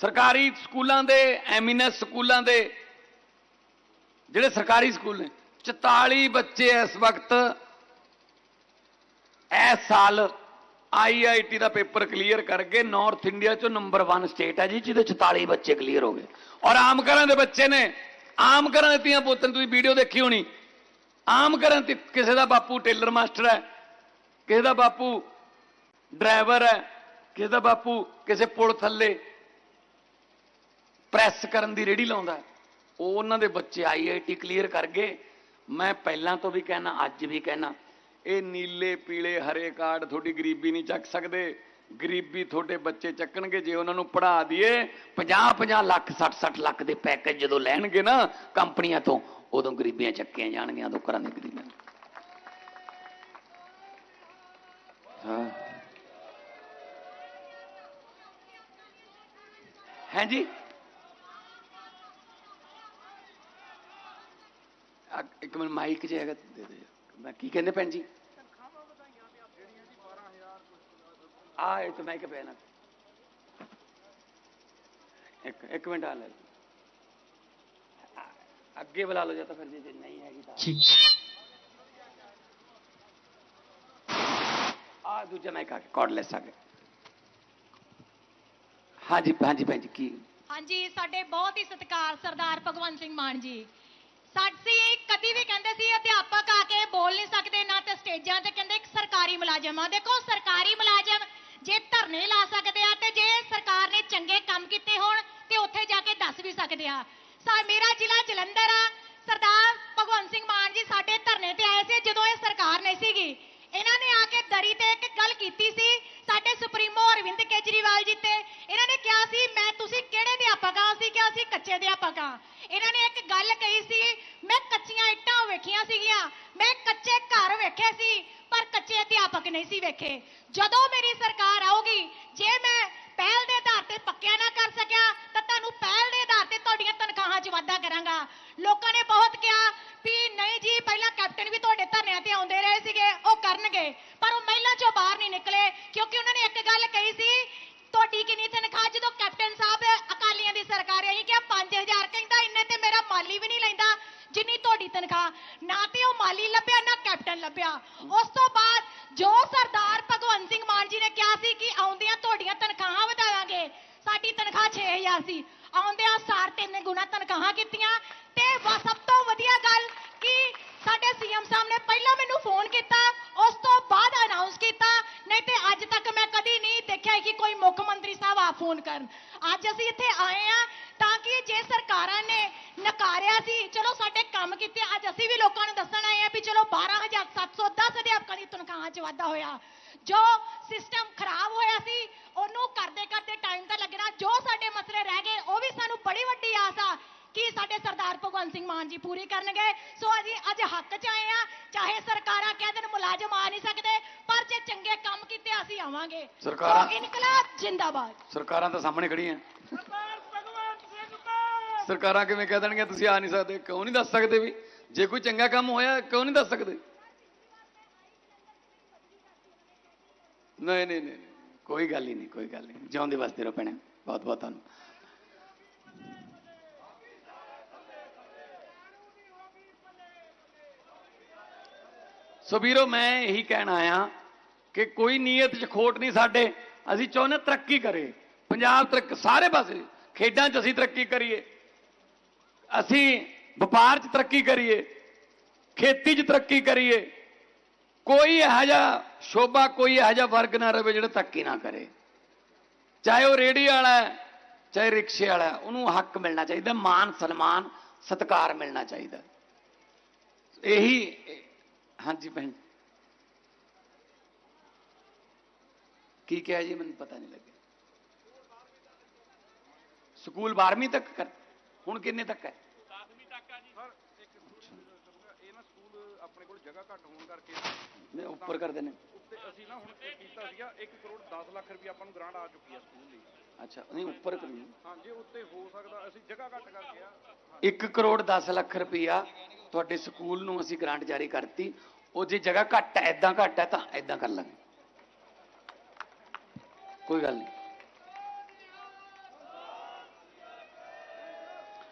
ਸਰਕਾਰੀ ਸਕੂਲਾਂ ਦੇ ਐਮੀਨੈਸ ਸਕੂਲਾਂ ਦੇ, ਜਿਹੜੇ ਸਰਕਾਰੀ ਸਕੂਲ ਨੇ 44 ਬੱਚੇ ਇਸ ਵਕਤ, ਇਸ ਸਾਲ ਆਈਆਈਟੀ ਦਾ ਪੇਪਰ ਕਲੀਅਰ ਕਰਕੇ ਨਾਰਥ ਇੰਡੀਆ ਚੋਂ ਨੰਬਰ 1 ਸਟੇਟ ਹੈ ਜੀ, ਜਿਹਦੇ 44 ਬੱਚੇ ਕਲੀਅਰ ਹੋ ਗਏ। ਔਰ ਆਮ ਘਰਾਂ ਦੇ ਬੱਚੇ ਨੇ, ਆਮ ਘਰਾਂ ਦੇ ਤੀਆਂ ਪੁੱਤਾਂ ਤੁਸੀਂ ਵੀਡੀਓ ਦੇਖੀ ਹੋਣੀ। ਆਮ ਘਰਾਂ ਤੇ ਕਿਸੇ ਦਾ ਬਾਪੂ ਟੇਲਰ ਮਾਸਟਰ ਹੈ, ਕਿਸੇ ਦਾ ਬਾਪੂ ਡਰਾਈਵਰ ਹੈ, ਕਿਸੇ ਦਾ ਬਾਪੂ ਕਿਸੇ ਪੁਲ ਥੱਲੇ ਪ੍ਰੈਸ ਕਰਨ ਦੀ ਰੇੜੀ ਲਾਉਂਦਾ ਉਹ ਉਹਨਾਂ ਦੇ ਬੱਚੇ ਆਈਆਈਟੀ ਕਲੀਅਰ ਕਰ ਗਏ। ਮੈਂ ਪਹਿਲਾਂ ਤੋਂ ਵੀ ਕਹਿਣਾ, ਅੱਜ ਵੀ ਕਹਿਣਾ, ਇਹ ਨੀਲੇ, ਪੀਲੇ, ਹਰੇ ਕਾਰਡ ਤੁਹਾਡੀ ਗਰੀਬੀ ਨਹੀਂ ਚੱਕ ਸਕਦੇ। ਗਰੀਬੀ ਤੁਹਾਡੇ ਬੱਚੇ ਚੱਕਣਗੇ, ਜੇ ਉਹਨਾਂ ਨੂੰ ਪੜ੍ਹਾ ਦਈਏ 50 50 ਲੱਖ 60 60 ਲੱਖ ਦੇ ਪੈਕੇਜ ਜਦੋਂ ਲੈਣਗੇ ਨਾ ਕੰਪਨੀਆਂ ਤੋਂ, ਉਦੋਂ ਗਰੀਬੀਆਂ ਚੱਕੀਆਂ ਜਾਣਗੀਆਂ, ਉਦੋਂ ਘਰਾਂ ਦੀ ਗਰੀਬੀਆਂ ਹਾਂ ਜੀ ਆ, ਇੱਕ ਮਿੰਟ ਮਾਈਕ ਜੇ ਹੈਗਾ ਦੇ ਦੇ ਮੈਂ ਕੀ ਕਹਿੰਦੇ ਭੈਣ ਜੀ? ਆ ਇਹ ਤਾਂ ਮੈਂ ਕਿ ਪੈਣਾ ਇੱਕ ਇੱਕ ਮਿੰਟ ਆ ਲੈ। ਅੱਗੇ ਬੁਲਾ ਲਓ ਜਾਂ ਤਾਂ ਫਿਰ ਜੇ ਨਹੀਂ ਹੈਗੀ ਤਾਂ। ਆ ਦੂਜਾ ਮਾਈਕ ਆ ਕਾਰਡਲੈਸ ਆ ਗਿਆ। ਹਾਂਜੀ ਹਾਂਜੀ ਭੈਣ ਜੀ ਕੀ? ਹਾਂਜੀ ਸਾਡੇ ਬਹੁਤ ਹੀ ਸਤਿਕਾਰ ਸਰਦਾਰ ਭਗਵੰਤ ਸਿੰਘ ਮਾਨ ਜੀ। ਸਾਡੀ ਕਦੀ ਵੀ ਕਹਿੰਦੇ ਸੀ, ਅਧਿਆਪਕ ਆ ਕੇ ਬੋਲ ਨਹੀਂ ਸਕਦੇ ਨਾ ਤੇ ਸਟੇਜਾਂ ਤੇ ਕਹਿੰਦੇ ਇੱਕ ਸਰਕਾਰੀ ਮੁਲਾਜ਼ਮ ਆ। ਦੇਖੋ, ਸਰਕਾਰੀ ਮੁਲਾਜ਼ਮ ਜੇ ਧਰਨੇ ਲਾ ਸਕਦੇ ਆ ਤੇ ਜੇ ਸਰਕਾਰ ਨੇ ਚੰਗੇ ਕੰਮ ਕੀਤੇ ਹੋਣ ਤੇ ਉੱਥੇ ਜਾ ਕੇ ਦੱਸ ਵੀ ਸਕਦੇ ਆ। ਸਾ, ਮੇਰਾ ਜ਼ਿਲ੍ਹਾ ਜਲੰਧਰ ਆ। ਸਰਦਾਰ ਭਗਵੰਤ ਸਿੰਘ ਮਾਨ ਜੀ ਸਾਡੇ ਧਰਨੇ ਤੇ ਆਏ ਸੀ ਜਦੋਂ ਇਹ ਸਰਕਾਰ ਨਹੀਂ ਸੀਗੀ। ਇਹਨਾਂ ਨੇ ਆ ਕੇ ਦਰੀ ਤੇ ਇੱਕ ਗੱਲ ਕੀਤੀ ਸੀ ਸਾਡੇ ਸੁਪਰੀਮੋ ਅਰਵਿੰਦ ਕੇਜਰੀਵਾਲ ਜੀ ਤੇ। ਇਹਨਾਂ ਨੇ ਕਿਹਾ ਸੀ, ਮੈਂ, ਤੁਸੀਂ ਕਿਹੜੇ ਅਧਿਆਪਕ ਆ? ਅਸੀਂ ਕਿਹਾ ਸੀ ਕੱਚੇ ਅਧਿਆਪਕ ਆ ਇਹਨਾਂ ਨੇ ਇੱਕ ਗੱਲ ਕਹੀ ਸੀ, ਮੈਂ ਕੱਚੀਆਂ ਇੱਟਾਂ ਵੇਖੀਆਂ ਸੀਗੀਆਂ, ਮੈਂ ਕੱਚੇ ਘਰ ਵੇਖੇ ਸੀ, ਪਰ ਕੱਚੇ ਅਧਿਆਪਕ ਨਹੀਂ ਸੀ ਵੇਖੇ। ਜਦੋਂ ਮੇਰੀ ਸਰਕਾਰ ਆਊਗੀ, ਜੇ ਮੈਂ ਪਹਿਲ ਦੇ ਆਧਾਰ ਤੇ ਪੱਕਿਆ ਨਾ ਕਰ ਸਕਿਆ, ਤਾਂ ਤੁਹਾਨੂੰ ਪਹਿਲ ਦੇ ਆਧਾਰ ਤੇ ਤੁਹਾਡੀਆਂ ਤਨਖਾਹਾਂ 'ਚ ਵਾਧਾ ਕਰਾਂਗਾ। ਲੋਕਾਂ ਨੇ ਬਹੁਤ ਕਿਹਾ ਵੀ ਨਹੀਂ ਜੀ, ਪਹਿਲਾਂ ਕੈਪਟਨ ਵੀ ਤੁਹਾਡੇ ਧਰਨਿਆਂ ਤੇ ਆਉਂਦੇ ਰਹੇ ਸੀਗੇ, ਉਹ ਕਰਨਗੇ। ਪਰ ਉਹ ਮਹਿਲਾ 'ਚੋਂ ਬਾਹਰ ਨਹੀਂ ਨਿਕਲੇ, ਕਿਉਂਕਿ ਉਹਨਾਂ ਨੇ ਇੱਕ ਗੱਲ ਕਹੀ ਸੀ, ਤੁਹਾਡੀ ਕਿੰਨੀ ਤਨਖਾਹ, ਜਦੋਂ ਕੈਪਟਨ ਸਾਹਿਬ ਅਕਾਲੀਆਂ ਦੀ ਸਰਕਾਰ ਆਈ ਕਿ 5000 ਕਹਿੰਦਾ ਇੰਨੇ ਤੇ ਮੇਰਾ ਮਾਲੀ ਵੀ ਨਹੀਂ ਲੈਂਦਾ ਜਿੰਨੀ ਤੁਹਾਡੀ ਤਨਖਾਹ। ਨਾ ਤੇ ਉਹ ਮਾਲੀ ਲੱਭਿਆ, ਨਾ ਕੈਪਟਨ ਲੱਭਿਆ। ਉਸ ਤੋਂ ਬਾਅਦ ਜੋ ਸਰਦਾਰ ਭਗਵੰਤ ਸਿੰਘ ਮਾਨ ਜੀ ਨੇ ਕਿਹਾ ਸੀ ਕਿ ਆਉਂਦਿਆਂ ਤੁਹਾਡੀਆਂ ਤਨਖਾਹਾਂ ਵਧਾਵਾਂਗੇ, ਸਾਡੀ ਤਨਖਾਹ 6000 ਸੀ। ਆਉਂਦਿਆਂ ਸਾਰ ਤਿੰਨ ਗੁਣਾ ਤਨਖਾਹਾਂ ਕੀਤੀਆਂ। ਤੇ ਸਭ ਤੋਂ ਵਧੀਆ ਗੱਲ ਕਿ ਸਾਡੇ ਸੀਐਮ ਸਾਹਿਬ ਨੇ ਪਹਿਲਾਂ ਮੈਨੂੰ ਫੋਨ ਕੀਤਾ, ਉਸ ਤੋਂ ਬਾਅਦ ਅਨਾਉਂਸ ਕੀਤਾ। ਨਹੀਂ ਤੇ ਅੱਜ ਤੱਕ ਮੈਂ ਕਦੀ ਨਹੀਂ ਦੇਖਿਆ ਕਿ ਕੋਈ ਮੁੱਖ ਮੰਤਰੀ ਸਾਹਿਬ ਆ ਫੋਨ ਕਰਨ। ਅੱਜ ਅਸੀਂ ਇੱਥੇ ਆਏ ਆ ਕਿ ਜੇ ਸਰਕਾਰਾਂ ਨੇ ਨਕਾਰਿਆ ਸੀ ਚਲੋ ਸਾਡੇ ਕੰਮ ਕੀਤੇ ਅੱਜ ਅਸੀਂ ਵੀ ਲੋਕਾਂ ਨੂੰ ਦੱਸਣ ਆਏ ਆ ਵੀ ਚਲੋ 12710 ਅਧਿਆਪਕਾਂ ਦੀ ਤਨਖਾਹਾਂ 'ਚ ਵਾਧਾ ਹੋਇਆ। ਜੋ ਸਿਸਟਮ ਖਰਾਬ ਹੋਇਆ ਸੀ ਉਹਨੂੰ ਕਰਦੇ ਕਰਦੇ ਟਾਈਮ ਤਾਂ ਲੱਗਣਾ ਜੋ ਸਾਡੇ ਮਸਲੇ ਰਹਿ ਗਏ ਉਹ ਵੀ ਸਾਨੂੰ ਬੜੀ ਵੱਡੀ ਆਸ ਆ ਕਿ ਸਾਡੇ ਸਰਦਾਰ ਭਗਵੰਤ ਸਿੰਘ ਮਾਨ ਜੀ ਪੂਰੀ ਕਰਨਗੇ। ਸੋ ਅਸੀਂ ਅੱਜ ਹੱਕ 'ਚ ਆਏ ਆ ਚਾਹੇ ਸਰਕਾਰਾਂ ਕਹਿ ਦੇਣ ਮੁਲਾਜ਼ਮ ਆ ਨਹੀਂ ਸਕਦੇ ਪਰ ਜੇ ਚੰਗੇ ਕੰਮ ਕੀਤੇ ਅਸੀਂ ਆਵਾਂਗੇ। ਸਰਕਾਰਾਂ- ਇਨਕਲਾਬ ਜਿੰਦਾਬਾਦ। ਸਰਕਾਰਾਂ ਤਾਂ ਸਾਹਮਣੇ ਖੜੀਆਂ ਸਰਕਾਰਾਂ ਕਿਵੇਂ ਕਹਿ ਦੇਣਗੀਆਂ? ਤੁਸੀਂ ਆ ਨਹੀਂ ਸਕਦੇ, ਕਿਉਂ ਨਹੀਂ ਦੱਸ ਸਕਦੇ ਵੀ? ਜੇ ਕੋਈ ਚੰਗਾ ਕੰਮ ਹੋਇਆ, ਕਿਉਂ ਨਹੀਂ ਦੱਸ ਸਕਦੇ? ਨਹੀਂ ਨਹੀਂ ਨਹੀਂ ਕੋਈ ਗੱਲ ਹੀ ਨਹੀਂ, ਕੋਈ ਗੱਲ ਨਹੀਂ। ਜਿਉਂਦੇ ਵਾਸਤੇ ਰਹੋ ਭੈਣੇ, ਬਹੁਤ ਬਹੁਤ ਤੁਹਾਨੂੰ ਸੋ ਵੀਰੋ, ਮੈਂ ਇਹੀ ਕਹਿਣ ਆਇਆ ਕਿ ਕੋਈ ਨੀਅਤ 'ਚ ਖੋਟ ਨਹੀਂ ਸਾਡੇ। ਅਸੀਂ ਚਾਹੁੰਦੇ ਤਰੱਕੀ ਕਰੇ। ਪੰਜਾਬ ਤਰੱਕ ਸਾਰੇ ਪਾਸੇ, ਖੇਡਾਂ 'ਚ ਅਸੀਂ ਤਰੱਕੀ ਕਰੀਏ। ਅਸੀਂ ਵਪਾਰ 'ਚ ਤਰੱਕੀ ਕਰੀਏ ਖੇਤੀ 'ਚ ਤਰੱਕੀ ਕਰੀਏ ਕੋਈ ਇਹੋ ਜਿਹਾ ਸ਼ੋਭਾ ਕੋਈ ਇਹੋ ਜਿਹਾ ਵਰਗ ਨਾ ਰਵੇ ਜਿਹੜਾ ਤਰੱਕੀ ਨਾ ਕਰੇ ਚਾਹੇ ਉਹ ਰੇੜੀ ਵਾਲਾ ਹੈ ਚਾਹੇ ਰਿਕਸ਼ੇ ਵਾਲਾ ਹੈ, ਉਹਨੂੰ ਹੱਕ ਮਿਲਣਾ ਚਾਹੀਦਾ ਮਾਨ ਸਨਮਾਨ ਸਤਿਕਾਰ ਮਿਲਣਾ ਚਾਹੀਦਾ ਇਹੀ ਹਾਂਜੀ ਭੈਣ ਕੀ ਕਿਹਾ ਜੀ ਮੈਨੂੰ ਪਤਾ ਨਹੀਂ ਲੱਗਿਆ ਸਕੂਲ 12ਵੀਂ ਤੱਕ ਕਰ ਹੁਣ ਕਿੰਨੇ ਤੱਕ ਹੈ? ਸਰ ਇੱਕ ਕਰੂੰਗਾ ਇਹ ਨਾ ਸਕੂਲ ਆਪਣੇ ਕੋਲ ਜਗ੍ਹਾ ਘੱਟ ਹੋਣ ਕਰਕੇ ਨਹੀਂ ਉੱਪਰ ਕਰ ਦੇਣੇ। ਉੱਤੇ ਅਸੀਂ ਨਾ ਹੁਣ ਕੀਤਾ ਸੀਗਾ 1 ਕਰੋੜ 10 ਲੱਖ ਰੁਪਏ ਆਪਾਂ ਨੂੰ ਗ੍ਰਾਂਟ ਆ ਚੁੱਕੀ ਆ ਸਕੂਲ ਲਈ ਅੱਛਾ ਨਹੀਂ ਉੱਪਰ ਕਰੀ। ਹਾਂ ਜੇ ਉੱਤੇ ਹੋ ਸਕਦਾ ਅਸੀਂ ਜਗ੍ਹਾ ਘੱਟ ਕਰਕੇ ਆ। 1 ਕਰੋੜ 10 ਲੱਖ ਰੁਪਈਆ ਤੁਹਾਡੇ ਸਕੂਲ ਨੂੰ ਅਸੀਂ ਗ੍ਰਾਂਟ ਜਾਰੀ ਕਰਤੀ। ਉਹ ਜੇ ਜਗ੍ਹਾ ਘੱਟ ਹੈ ਐਦਾਂ ਘੱਟ ਹੈ ਤਾਂ ਐਦਾਂ ਕਰ ਲਾਂਗੇ। ਕੋਈ ਗੱਲ ਨਹੀਂ।